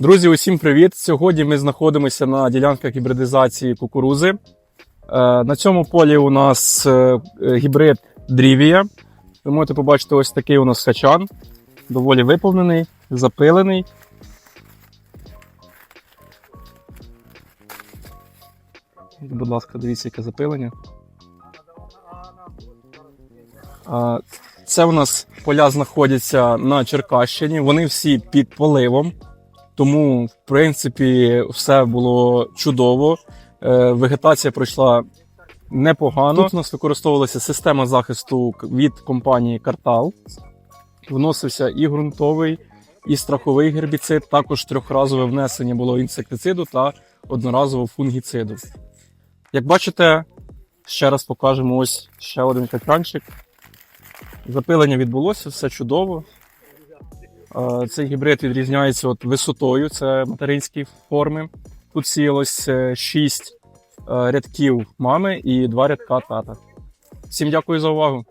Друзі, усім привіт! Сьогодні ми знаходимося на ділянках гібридизації кукурузи. Е, На цьому полі у нас е, гібрид Дрівія. Ви можете побачити ось такий у нас хачан. Доволі виповнений, запилений. Будь ласка, дивіться, яке запилення. Це у нас поля знаходяться на Черкащині. Вони всі під поливом. Тому, в принципі, все було чудово. Е, Вегетація пройшла непогано. Тут у нас використовувалася система захисту від компанії Картал. Вносився і ґрунтовий, і страховий гербіцид. Також трьохразове внесення було інсектициду та одноразового фунгіциду. Як бачите, ще раз покажемо ось ще один качанчик. Запилення відбулося, все чудово. Е, Цей гібрид відрізняється от висотою, це материнські форми. Тут сіялось 6 рядків мами і 2 рядка тата. Всім дякую за увагу.